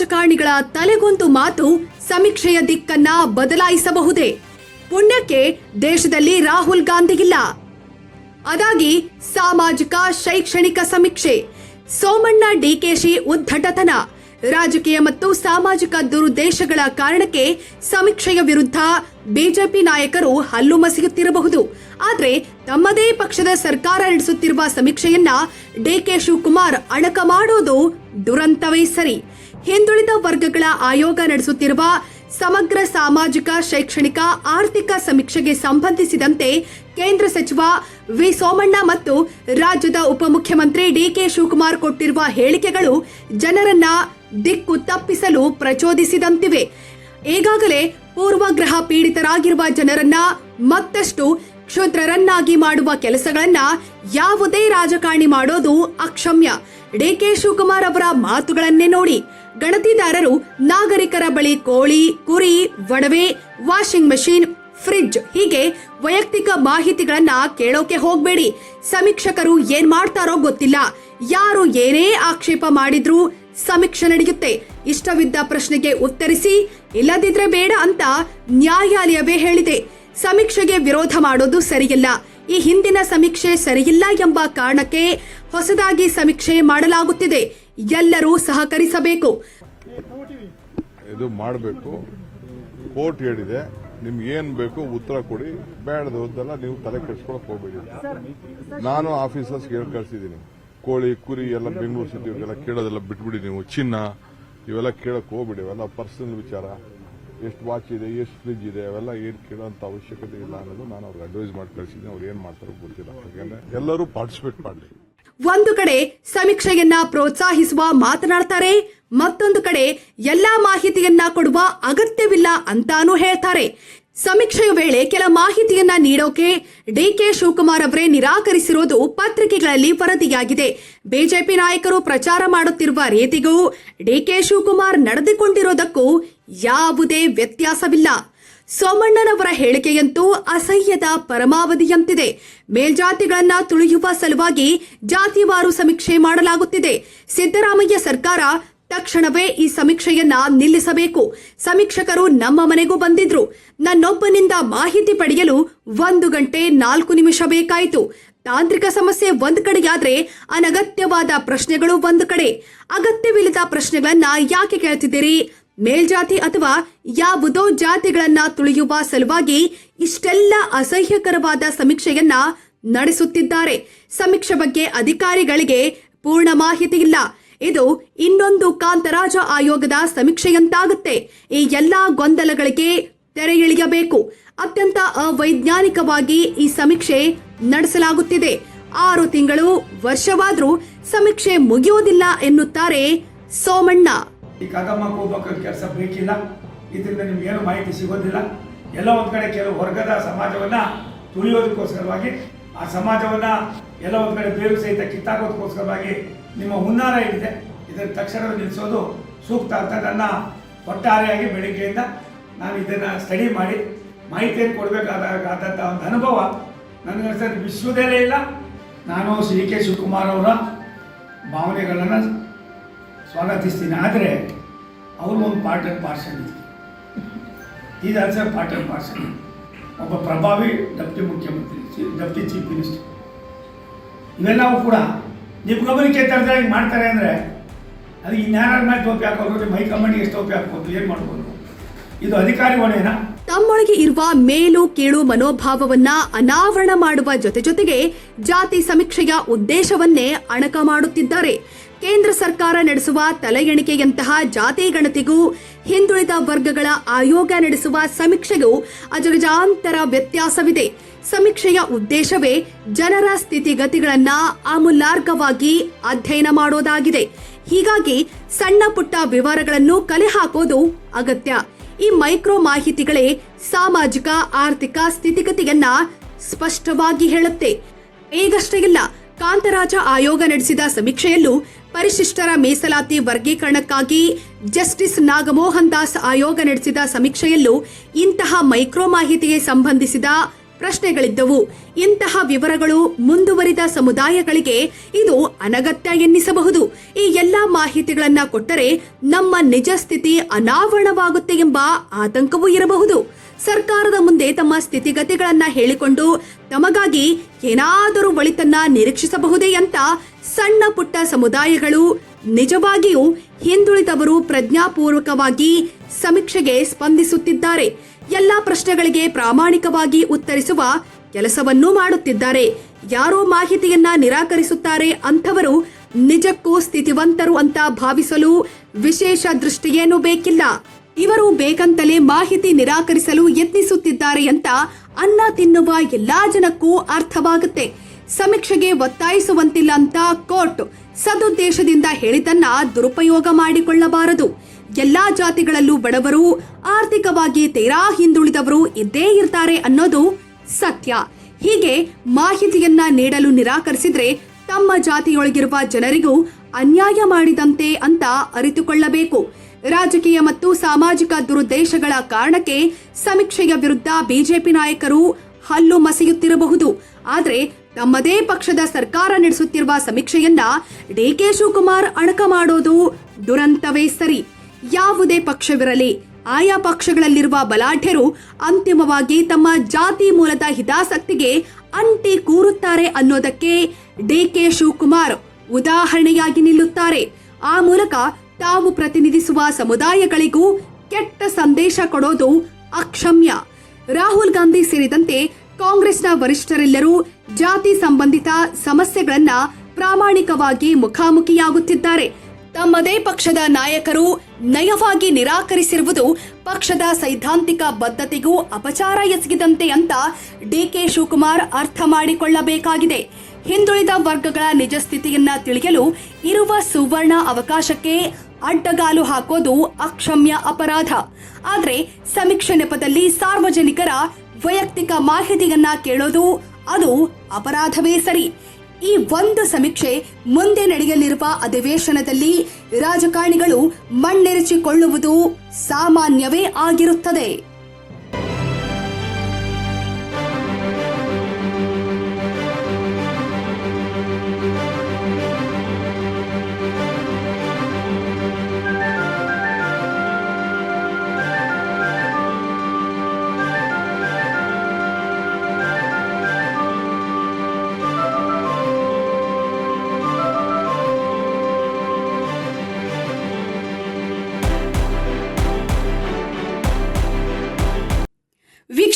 ರಾಜಕಾರಣಿಗಳ ತಲೆಗೊಂದು ಮಾತು ಸಮೀಕ್ಷೆಯ ದಿಕ್ಕನ್ನ ಬದಲಾಯಿಸಬಹುದೇ? ಪುಣ್ಯಕ್ಕೆ ದೇಶದಲ್ಲಿ ರಾಹುಲ್ ಗಾಂಧಿ ಇಲ್ಲ ಅದಾಗಿ ಸಾಮಾಜಿಕ, ಶೈಕ್ಷಣಿಕ ಸಮೀಕ್ಷೆ, ಸೋಮಣ್ಣ, ಡಿಕೆಶಿ ಉದ್ಧಟತನ, ರಾಜಕೀಯ ಮತ್ತು ಸಾಮಾಜಿಕ ದುರುದ್ದೇಶಗಳ ಕಾರಣಕ್ಕೆ ಸಮೀಕ್ಷೆಯ ವಿರುದ್ಧ ಬಿಜೆಪಿ ನಾಯಕರು ಹಲ್ಲು ಮಸಿಯುತ್ತಿರಬಹುದು. ಆದರೆ ತಮ್ಮದೇ ಪಕ್ಷದ ಸರ್ಕಾರ ನಡೆಸುತ್ತಿರುವ ಸಮೀಕ್ಷೆಯನ್ನ ಡಿಕೆ ಶಿವಕುಮಾರ್ ಅಣಕ ಮಾಡೋದು ದುರಂತವೇ ಸರಿ. ಹಿಂದುಳಿದ ವರ್ಗಗಳ ಆಯೋಗ ನಡೆಸುತ್ತಿರುವ ಸಮಗ್ರ ಸಾಮಾಜಿಕ, ಶೈಕ್ಷಣಿಕ, ಆರ್ಥಿಕ ಸಮೀಕ್ಷೆಗೆ ಸಂಬಂಧಿಸಿದಂತೆ ಕೇಂದ್ರ ಸಚಿವ ವಿ ಸೋಮಣ್ಣ ಮತ್ತು ರಾಜ್ಯದ ಉಪಮುಖ್ಯಮಂತ್ರಿ ಡಿಕೆ ಶಿವಕುಮಾರ್ ಕೊಟ್ಟಿರುವ ಹೇಳಿಕೆಗಳು ಜನರನ್ನ ದಿಕ್ಕು ತಪ್ಪಿಸಲು ಪ್ರಚೋದಿಸಿದಂತಿವೆ. ಈಗಾಗಲೇ ಪೂರ್ವಗ್ರಹ ಪೀಡಿತರಾಗಿರುವ ಜನರನ್ನ ಮತ್ತಷ್ಟು ಕ್ಷುದ್ರರನ್ನಾಗಿ ಮಾಡುವ ಕೆಲಸಗಳನ್ನ ಯಾವುದೇ ರಾಜಕಾರಣಿ ಮಾಡೋದು ಅಕ್ಷಮ್ಯ. ಡಿಕೆ ಶಿವಕುಮಾರ್ ಅವರ ಮಾತುಗಳನ್ನೇ ನೋಡಿ. ಗಣತಿದಾರರು ನಾಗರಿಕರ ಬಳಿ ಕೋಳಿ, ಕುರಿ, ಒಡವೆ, ವಾಷಿಂಗ್ ಮಷೀನ್, ಫ್ರಿಡ್ಜ್ ಹೀಗೆ ವೈಯಕ್ತಿಕ ಮಾಹಿತಿಗಳನ್ನ ಕೇಳೋಕೆ ಹೋಗ್ಬೇಡಿ. ಸಮೀಕ್ಷಕರು ಏನ್ ಮಾಡ್ತಾರೋ ಗೊತ್ತಿಲ್ಲ. ಯಾರು ಏನೇ ಆಕ್ಷೇಪ ಮಾಡಿದ್ರು ಸಮೀಕ್ಷೆ ನಡೆಯುತ್ತೆ. ಇಷ್ಟವಿದ್ದ ಪ್ರಶ್ನೆಗೆ ಉತ್ತರಿಸಿ, ಇಲ್ಲದಿದ್ರೆ ಬೇಡ ಅಂತ ನ್ಯಾಯಾಲಯವೇ ಹೇಳಿದೆ. ಸಮೀಕ್ಷೆಗೆ ವಿರೋಧ ಮಾಡೋದು ಸರಿಯಿಲ್ಲ. ಈ ಹಿಂದಿನ ಸಮೀಕ್ಷೆ ಸರಿಯಿಲ್ಲ ಎಂಬ ಕಾರಣಕ್ಕೆ ಹೊಸದಾಗಿ ಸಮೀಕ್ಷೆ ಮಾಡಲಾಗುತ್ತಿದೆ. ಎಲ್ಲರೂ ಸಹಕರಿಸಬೇಕು. ಇದು ಮಾಡಬೇಕು. ಕೋರ್ಟ್ ಹೇಳಿದೆ, ನಿಮ್ಗೆ ಏನ್ ಬೇಕು ಉತ್ತರ ಕೊಡಿ. ಬೇಡದಲ್ಲ ನೀವು ತಲೆ ಕೆಡ್ಸ್ಕೊಳಕ್ ಹೋಗ್ಬೇಡಿ. ನಾನು ಆಫೀಸರ್ಸ್ ಹೇಳಿ ಕಳ್ಸಿದ್ದೀನಿ. ಕೋಳಿ, ಕುರಿ ಎಲ್ಲ ಬೆಂಗಳೂರು ಸಿಟಿ ಇವೆಲ್ಲ ಕೇಳೋದೆಲ್ಲ ಬಿಟ್ಬಿಡಿ ನೀವು. ಚಿನ್ನ, ಇವೆಲ್ಲ ಕೇಳಕ್ ಹೋಗ್ಬಿಡಿ. ಇವೆಲ್ಲ ಪರ್ಸನಲ್ ವಿಚಾರ. ಎಷ್ಟು ವಾಚ್ ಇದೆ, ಎಷ್ಟು ಫ್ರಿಜ್ ಇದೆ, ಅವೆಲ್ಲ ಏನು ಕೇಳೋಂತ ಅವಶ್ಯಕತೆ ಇಲ್ಲ ಅನ್ನೋದು ನಾನು ಅವ್ರಿಗೆ ಅಡ್ವೈಸ್ ಮಾಡಿ ಕಳ್ಸಿದ್ದೀನಿ. ಅವ್ರು ಏನು ಮಾಡ್ತಾರೋ ಗೊತ್ತಿಲ್ಲ. ಯಾಕಂದ್ರೆ ಎಲ್ಲರೂ ಪಾರ್ಟಿಸಿಪೇಟ್ ಮಾಡಲಿ. ಒಂದು ಕಡೆ ಸಮೀಕ್ಷೆಯನ್ನ ಪ್ರೋತ್ಸಾಹಿಸುವ ಮಾತನಾಡ್ತಾರೆ, ಮತ್ತೊಂದು ಕಡೆ ಎಲ್ಲಾ ಮಾಹಿತಿಯನ್ನ ಕೊಡುವ ಅಗತ್ಯವಿಲ್ಲ ಅಂತಾನೂ ಹೇಳ್ತಾರೆ. ಸಮೀಕ್ಷೆಯ ವೇಳೆ ಕೆಲ ಮಾಹಿತಿಯನ್ನ ನೀಡೋಕೆ ಡಿ ಕೆ ಶಿವಕುಮಾರ್ ಅವರೇ ನಿರಾಕರಿಸಿರುವುದು ಪತ್ರಿಕೆಗಳಲ್ಲಿ ವರದಿಯಾಗಿದೆ. ಬಿಜೆಪಿ ನಾಯಕರು ಪ್ರಚಾರ ಮಾಡುತ್ತಿರುವ ರೀತಿಗೂ ಡಿಕೆ ಶಿವಕುಮಾರ್ ನಡೆದುಕೊಂಡಿರೋದಕ್ಕೂ ಯಾವುದೇ ವ್ಯತ್ಯಾಸವಿಲ್ಲ. ಸೋಮಣ್ಣನವರ ಹೇಳಿಕೆಯಂತೂ ಅಸಹ್ಯದ ಪರಮಾವಧಿಯಂತಿದೆ. ಮೇಲ್ಜಾತಿಗಳನ್ನ ತುಳಿಯುವ ಸಲುವಾಗಿ ಜಾತಿವಾರು ಸಮೀಕ್ಷೆ ಮಾಡಲಾಗುತ್ತಿದೆ. ಸಿದ್ದರಾಮಯ್ಯ ಸರ್ಕಾರ ತಕ್ಷಣವೇ ಈ ಸಮೀಕ್ಷೆಯನ್ನ ನಿಲ್ಲಿಸಬೇಕು. ಸಮೀಕ್ಷಕರು ನಮ್ಮ ಮನೆಗೂ ಬಂದಿದ್ರು. ನನ್ನೊಬ್ಬನಿಂದ ಮಾಹಿತಿ ಪಡೆಯಲು ಒಂದು ಗಂಟೆ ನಾಲ್ಕು ನಿಮಿಷ ಬೇಕಾಯಿತು. ತಾಂತ್ರಿಕ ಸಮಸ್ಯೆ ಒಂದು ಕಡೆಯಾದ್ರೆ ಅನಗತ್ಯವಾದ ಪ್ರಶ್ನೆಗಳು ಒಂದು ಕಡೆ. ಅಗತ್ಯವಿಲ್ಲದ ಪ್ರಶ್ನೆಗಳನ್ನ ಯಾಕೆ ಕೇಳ್ತಿದ್ದೀರಿ? ಮೇಲ್ಜಾತಿ ಅಥವಾ ಯಾವುದೋ ಜಾತಿಗಳನ್ನ ತುಳಿಯುವ ಸಲುವಾಗಿ ಇಷ್ಟೆಲ್ಲ ಅಸಹ್ಯಕರವಾದ ಸಮೀಕ್ಷೆಯನ್ನ ನಡೆಸುತ್ತಿದ್ದಾರೆ. ಸಮೀಕ್ಷೆ ಬಗ್ಗೆ ಅಧಿಕಾರಿಗಳಿಗೆ ಪೂರ್ಣ ಮಾಹಿತಿ ಇಲ್ಲ. ಇದು ಇನ್ನೊಂದು ಕಾಂತರಾಜ ಆಯೋಗದ ಸಮೀಕ್ಷೆಯಂತಾಗುತ್ತೆ. ಈ ಎಲ್ಲಾ ಗೊಂದಲಗಳಿಗೆ ತೆರೆ ಇಳಿಯಬೇಕು. ಅತ್ಯಂತ ಅವೈಜ್ಞಾನಿಕವಾಗಿ ಈ ಸಮೀಕ್ಷೆ ನಡೆಸಲಾಗುತ್ತಿದೆ. ಆರು ತಿಂಗಳು ವರ್ಷವಾದರೂ ಸಮೀಕ್ಷೆ ಮುಗಿಯುವುದಿಲ್ಲ ಎನ್ನುತ್ತಾರೆ ಸೋಮಣ್ಣ. ಈ ಕದಮ್ಮ ಕೂಬಕ್ಕ ಕೆಲಸ ಬೇಕಿಲ್ಲ, ಇದರಿಂದ ನಿಮ್ಗೇನು ಮಾಹಿತಿ ಸಿಗೋದಿಲ್ಲ. ಎಲ್ಲ ಒಂದು ಕಡೆ ಕೆಲವು ವರ್ಗದ ಸಮಾಜವನ್ನ ತುಳಿಯೋದಕ್ಕೋಸ್ಕರವಾಗಿ, ಆ ಸಮಾಜವನ್ನ ಎಲ್ಲ ಒಂದು ಕಡೆ ಬೇರು ಸಹಿತ ಕಿತ್ತಾಕೋದಕ್ಕೋಸ್ಕರವಾಗಿ ನಿಮ್ಮ ಹುನ್ನಾರ ಏನಿದೆ, ಇದನ್ನು ತಕ್ಷಣ ನಿಲ್ಲಿಸೋದು ಸೂಕ್ತ ಅಂತ ನನ್ನ ಒಟ್ಟಾರೆಯಾಗಿ ಬೆಳಿಗ್ಗೆಯಿಂದ ನಾನು ಇದನ್ನು ಸ್ಟಡಿ ಮಾಡಿ, ಮಾಹಿತಿಯನ್ನು ಕೊಡಬೇಕಾದ ಆದಂಥ ಒಂದು ಅನುಭವ ನನಗನ್ಸಿದ್ರೆ ವಿಶ್ವದಲ್ಲೇ ಇಲ್ಲ. ನಾನು ಸಿ ಕೆ ಶಿವಕುಮಾರ್ ಅವರ ಭಾವನೆಗಳನ್ನು ಸ್ವಾಗತಿಸ್ತೀನಿ. ಆದರೆ ಅವರು ಒಂದು ಪಾರ್ಟ್ ಆ್ಯಂಡ್ ಪಾರ್ಸಲ್ ಇದೆ is also part and parcel. ಒಬ್ಬ ಪ್ರಭಾವಿ ಡೆಪ್ಟಿ ಮುಖ್ಯಮಂತ್ರಿ ಚೀಫ್ ಡೆಪ್ಟಿ ಚೀಫ್ ಮಿನಿಸ್ಟರ್. ಇವೆಲ್ಲವೂ ಕೂಡ ನಿಮ್ಮ ಗಮನಕ್ಕೆ ಹಿಂಗೆ ಮಾಡ್ತಾರೆ ಅಂದರೆ ಅದು ಇನ್ಯಾರ ಮೇಲೆ ಟೋಪಿ ಹಾಕೋದು ನಿಮ್ಮ ಹೈಕಮಾಂಡಿಗೆ ಎಷ್ಟು ಟೋಪಿ ಹಾಕ್ಬೋದು, ಏನು ಮಾಡ್ಬೋದು? ಇದು ಅಧಿಕಾರಿ ಹೊಣೆನಾ? ತಮ್ಮೊಳಗೆ ಇರುವ ಮೇಲು ಕೀಳು ಮನೋಭಾವವನ್ನ ಅನಾವರಣ ಮಾಡುವ ಜೊತೆ ಜೊತೆಗೆ ಜಾತಿ ಸಮೀಕ್ಷೆಯ ಉದ್ದೇಶವನ್ನೇ ಅಣಕ ಮಾಡುತ್ತಿದ್ದಾರೆ. ಕೇಂದ್ರ ಸರ್ಕಾರ ನಡೆಸುವ ತಲೆ ಎಣಿಕೆಯಂತಹ ಜಾತಿ ಗಣತಿಗೂ ಹಿಂದುಳಿದ ವರ್ಗಗಳ ಆಯೋಗ ನಡೆಸುವ ಸಮೀಕ್ಷೆಗೂ ಅಜಗಜಾಂತರ ವ್ಯತ್ಯಾಸವಿದೆ. ಸಮೀಕ್ಷೆಯ ಉದ್ದೇಶವೇ ಜನರ ಸ್ಥಿತಿಗತಿಗಳನ್ನ ಆಮೂಲಾರ್ಗವಾಗಿ ಅಧ್ಯಯನ ಮಾಡೋದಾಗಿದೆ. ಹೀಗಾಗಿ ಸಣ್ಣ ಪುಟ್ಟ ವಿವರಗಳನ್ನು ಕಲೆ ಹಾಕೋದು ಅಗತ್ಯ. ಈ ಮೈಕ್ರೋ ಮಾಹಿತಿಗಳೇ ಸಾಮಾಜಿಕ, ಆರ್ಥಿಕ ಸ್ಥಿತಿಗತಿಯನ್ನ ಸ್ಪಷ್ಟವಾಗಿ ಹೇಳುತ್ತೆ. ಈಗಷ್ಟೇ ಇಲ್ಲ, ಕಾಂತರಾಜ ಆಯೋಗ ನಡೆಸಿದ ಸಮೀಕ್ಷೆಯಲ್ಲೂ ಪರಿಶಿಷ್ಟರ ಮೀಸಲಾತಿ ವರ್ಗೀಕರಣಕ್ಕಾಗಿ ಜಸ್ಟಿಸ್ ನಾಗಮೋಹನ್ ದಾಸ್ ಆಯೋಗ ನಡೆಸಿದ ಸಮೀಕ್ಷೆಯಲ್ಲೂ ಇಂತಹ ಮೈಕ್ರೋ ಮಾಹಿತಿಗೆ ಸಂಬಂಧಿಸಿದ ಪ್ರಶ್ನೆಗಳಿದ್ದವು. ಇಂತಹ ವಿವರಗಳು ಮುಂದುವರಿದ ಸಮುದಾಯಗಳಿಗೆ ಇದು ಅನಗತ್ಯ ಎನ್ನಿಸಬಹುದು. ಈ ಎಲ್ಲಾ ಮಾಹಿತಿಗಳನ್ನ ಕೊಟ್ಟರೆ ನಮ್ಮ ನಿಜ ಸ್ಥಿತಿ ಅನಾವರಣವಾಗುತ್ತೆ ಎಂಬ ಆತಂಕವೂ ಇರಬಹುದು. ಸರ್ಕಾರದ ಮುಂದೆ ತಮ್ಮ ಸ್ಥಿತಿಗತಿಗಳನ್ನ ಹೇಳಿಕೊಂಡು ತಮಗಾಗಿ ಏನಾದರೂ ಒಳಿತನ್ನ ನಿರೀಕ್ಷಿಸಬಹುದೇ ಅಂತ ಸಣ್ಣ ಪುಟ್ಟ ಸಮುದಾಯಗಳು ನಿಜವಾಗಿಯೂ ಹಿಂದುಳಿದವರು ಪ್ರಜ್ಞಾಪೂರ್ವಕವಾಗಿ ಸಮೀಕ್ಷೆಗೆ ಸ್ಪಂದಿಸುತ್ತಿದ್ದಾರೆ. ಎಲ್ಲಾ ಪ್ರಶ್ನೆಗಳಿಗೆ ಪ್ರಾಮಾಣಿಕವಾಗಿ ಉತ್ತರಿಸುವ ಕೆಲಸವನ್ನೂ ಮಾಡುತ್ತಿದ್ದಾರೆ. ಯಾರೋ ಮಾಹಿತಿಯನ್ನ ನಿರಾಕರಿಸುತ್ತಾರೆ ಅಂಥವರು ನಿಜಕ್ಕೂ ಸ್ಥಿತಿವಂತರು ಅಂತ ಭಾವಿಸಲು ವಿಶೇಷ ದೃಷ್ಟಿಯೇನೂ ಬೇಕಿಲ್ಲ. ಇವರು ಬೇಕಂತಲೇ ಮಾಹಿತಿ ನಿರಾಕರಿಸಲು ಯತ್ನಿಸುತ್ತಿದ್ದಾರೆ ಅಂತ ಅನ್ನ ತಿನ್ನುವ ಎಲ್ಲಾ ಜನಕ್ಕೂ ಅರ್ಥವಾಗುತ್ತೆ. ಸಮೀಕ್ಷೆಗೆ ಒತ್ತಾಯಿಸುವಂತಿಲ್ಲ ಅಂತ ಕೋರ್ಟ್ ಸದುದ್ದೇಶದಿಂದ ಹೇಳಿದನ್ನ ದುರುಪಯೋಗ ಮಾಡಿಕೊಳ್ಳಬಾರದು. ಎಲ್ಲಾ ಜಾತಿಗಳಲ್ಲೂ ಬಡವರು ಆರ್ಥಿಕವಾಗಿ ತೀರಾ ಹಿಂದುಳಿದವರು ಇದ್ದೇ ಇರ್ತಾರೆ ಅನ್ನೋದು ಸತ್ಯ. ಹೀಗೆ ಮಾಹಿತಿಯನ್ನ ನೀಡಲು ನಿರಾಕರಿಸಿದ್ರೆ ತಮ್ಮ ಜಾತಿಯೊಳಗಿರುವ ಜನರಿಗೂ ಅನ್ಯಾಯ ಮಾಡಿದಂತೆ ಅಂತ ಅರಿತುಕೊಳ್ಳಬೇಕು. ರಾಜಕೀಯ ಮತ್ತು ಸಾಮಾಜಿಕ ದುರುದ್ದೇಶಗಳ ಕಾರಣಕ್ಕೆ ಸಮೀಕ್ಷೆಯ ವಿರುದ್ಧ ಬಿಜೆಪಿ ನಾಯಕರು ಹಲ್ಲು ಮಸೆಯುತ್ತಿರಬಹುದು. ಆದರೆ ತಮ್ಮದೇ ಪಕ್ಷದ ಸರ್ಕಾರ ನಡೆಸುತ್ತಿರುವ ಸಮೀಕ್ಷೆಯನ್ನ ಡಿಕೆ ಶಿವಕುಮಾರ್ ಅಣಕ ಮಾಡೋದು ದುರಂತವೇ ಸರಿ. ಯಾವುದೇ ಪಕ್ಷವಿರಲಿ, ಆಯಾ ಪಕ್ಷಗಳಲ್ಲಿರುವ ಬಲಾಢ್ಯರು ಅಂತಿಮವಾಗಿ ತಮ್ಮ ಜಾತಿ ಮೂಲದ ಹಿತಾಸಕ್ತಿಗೆ ಅಂಟಿ ಕೂರುತ್ತಾರೆ ಅನ್ನೋದಕ್ಕೆ ಡಿ ಕೆ ಶಿವಕುಮಾರ್ ಉದಾಹರಣೆಯಾಗಿ ನಿಲ್ಲುತ್ತಾರೆ. ಆ ಮೂಲಕ ತಾವು ಪ್ರತಿನಿಧಿಸುವ ಸಮುದಾಯಗಳಿಗೂ ಕೆಟ್ಟ ಸಂದೇಶ ಕೊಡೋದು ಅಕ್ಷಮ್ಯ. ರಾಹುಲ್ ಗಾಂಧಿ ಸೇರಿದಂತೆ ಕಾಂಗ್ರೆಸ್ನ ವರಿಷ್ಠರೆಲ್ಲರೂ ಜಾತಿ ಸಂಬಂಧಿತ ಸಮಸ್ಯೆಗಳನ್ನ ಪ್ರಾಮಾಣಿಕವಾಗಿ ಮುಖಾಮುಖಿಯಾಗುತ್ತಿದ್ದಾರೆ. ತಮ್ಮದೇ ಪಕ್ಷದ ನಾಯಕರು ನಯವಾಗಿ ನಿರಾಕರಿಸಿರುವುದು ಪಕ್ಷದ ಸೈದ್ಧಾಂತಿಕ ಬದ್ಧತೆಗೂ ಅಪಚಾರ ಎಸಗಿದಂತೆ ಅಂತ ಡಿಕೆ ಶಿವಕುಮಾರ್ ಅರ್ಥ ಮಾಡಿಕೊಳ್ಳಬೇಕಾಗಿದೆ. ಹಿಂದುಳಿದ ವರ್ಗಗಳ ನಿಜ ಸ್ಥಿತಿಯನ್ನ ತಿಳಿಯಲು ಇರುವ ಸುವರ್ಣ ಅವಕಾಶಕ್ಕೆ ಅಡ್ಡಗಾಲು ಹಾಕೋದು ಅಕ್ಷಮ್ಯ ಅಪರಾಧ. ಆದರೆ ಸಮೀಕ್ಷೆ ನೆಪದಲ್ಲಿ ಸಾರ್ವಜನಿಕರ ವೈಯಕ್ತಿಕ ಮಾಹಿತಿಯನ್ನ ಕೇಳೋದು ಅದು ಅಪರಾಧವೇ ಸರಿ. ಈ ಒಂದು ಸಮೀಕ್ಷೆ ಮುಂದೆ ನಡೆಯಲಿರುವ ಅಧಿವೇಶನದಲ್ಲಿ ರಾಜಕಾರಣಿಗಳು ಮಣ್ಣೆರಚಿಕೊಳ್ಳುವುದು ಸಾಮಾನ್ಯವೇ ಆಗಿರುತ್ತದೆ.